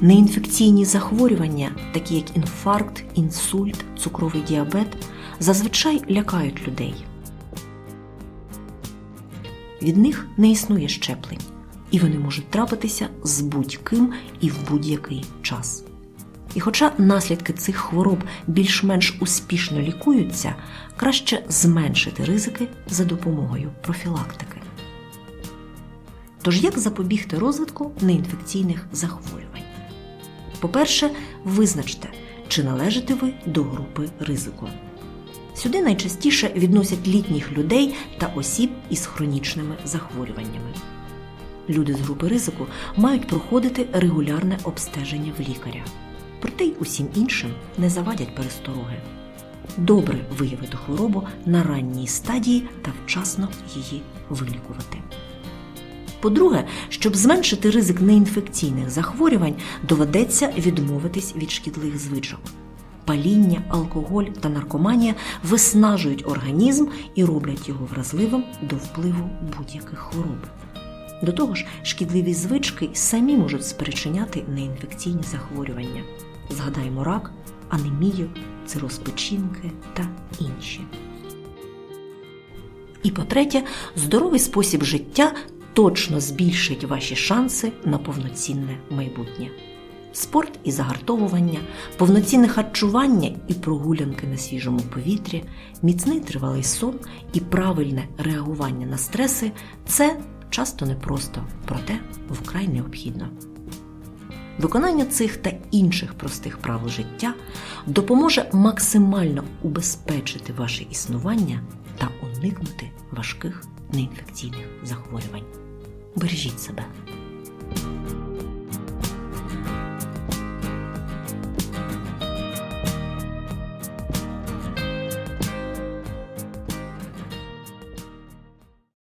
Неінфекційні захворювання, такі як інфаркт, інсульт, цукровий діабет, зазвичай лякають людей. Від них не існує щеплень, і вони можуть трапитися з будь-ким і в будь-який час. І хоча наслідки цих хвороб більш-менш успішно лікуються, краще зменшити ризики за допомогою профілактики. Тож як запобігти розвитку неінфекційних захворювань? По-перше, визначте, чи належите ви до групи ризику. Сюди найчастіше відносять літніх людей та осіб із хронічними захворюваннями. Люди з групи ризику мають проходити регулярне обстеження в лікаря. Проте й усім іншим не завадять перестороги. Добре виявити хворобу на ранній стадії та вчасно її вилікувати. По-друге, щоб зменшити ризик неінфекційних захворювань, доведеться відмовитись від шкідливих звичок. Паління, алкоголь та наркоманія виснажують організм і роблять його вразливим до впливу будь-яких хвороб. До того ж, шкідливі звички самі можуть спричиняти неінфекційні захворювання. Згадаємо рак, анемію, цироз печінки та інші. І по-третє, здоровий спосіб життя точно збільшить ваші шанси на повноцінне майбутнє. Спорт і загартовування, повноцінне харчування і прогулянки на свіжому повітрі, міцний тривалий сон і правильне реагування на стреси це часто непросто, проте вкрай необхідно. Виконання цих та інших простих правил життя допоможе максимально убезпечити ваше існування та уникнути важких неінфекційних захворювань. Бережіть себе.